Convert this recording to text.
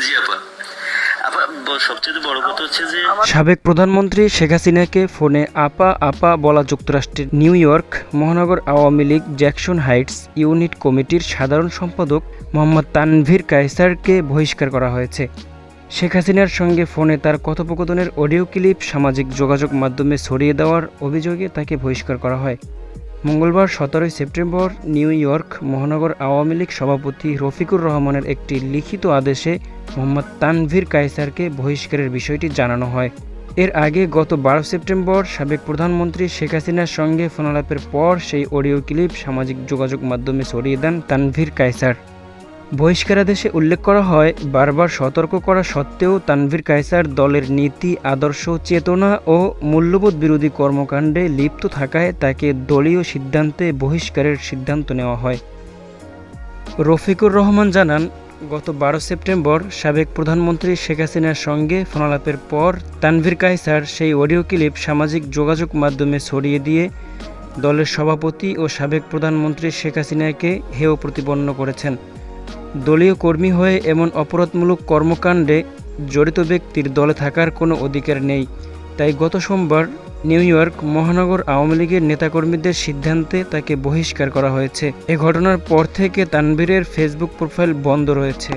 জি আপা। আপা ব- সবচেয়ে বড় কথা হচ্ছে যে সাবেক প্রধানমন্ত্রী শেখ হাসিনাকে ফোনে আপা আপা বলা যুক্তরাষ্ট্রের নিউ ইয়র্ক মহানগর Awami League Jackson Heights unit কমিটির সাধারণ সম্পাদক মোহাম্মদ তানভীর কায়সারকে বহিষ্কার করা হয়েছে। শেখ হাসিনার সঙ্গে ফোনে তার কথোপকথনের অডিও ক্লিপ সামাজিক যোগাযোগ মাধ্যমে ছড়িয়ে দেওয়ার অভিযোগে তাকে বহিষ্কার করা হয়। মঙ্গলবার সতেরোই সেপ্টেম্বর নিউ ইয়র্ক মহানগর আওয়ামী লীগ সভাপতি রফিকুর রহমানের একটি লিখিত আদেশে মোহাম্মদ তানভীর কায়সারকে বহিষ্কারের বিষয়টি জানানো হয়। এর আগে গত বারো সেপ্টেম্বর সাবেক প্রধানমন্ত্রী শেখ হাসিনার সঙ্গে ফোনালাপের পর সেই অডিও ক্লিপ সামাজিক যোগাযোগ মাধ্যমে ছড়িয়ে দেন তানভীর কায়সার। বহিষ্কারাদেশে উল্লেখ করা হয়, বারবার সতর্ক করা সত্ত্বেও তানভীর কায়সার দলের নীতি, আদর্শ, চেতনা ও মূল্যবোধ বিরোধী কর্মকাণ্ডে লিপ্ত থাকায় তাকে দলীয় সিদ্ধান্তে বহিষ্কারের সিদ্ধান্ত নেওয়া হয়। রফিকুর রহমান জানান, গত বারো সেপ্টেম্বর সাবেক প্রধানমন্ত্রী শেখ হাসিনার সঙ্গে ফোনালাপের পর তানভীর কায়সার সেই অডিও ক্লিপ সামাজিক যোগাযোগ মাধ্যমে ছড়িয়ে দিয়ে দলের সভাপতি ও সাবেক প্রধানমন্ত্রী শেখ হাসিনাকে হেয় প্রতিপন্ন করেছেন। দলীয় কর্মী হয়ে এমন অপরাধমূলক কর্মকাণ্ডে জড়িত ব্যক্তির দলে থাকার কোনো অধিকার নেই। তাই গত সোমবার নিউ ইয়র্ক মহানগর আওয়ামী লীগের নেতাকর্মীদের সিদ্ধান্তে তাকে বহিষ্কার করা হয়েছে। এ ঘটনার পর থেকে তানভীরের ফেসবুক প্রোফাইল বন্ধ রয়েছে।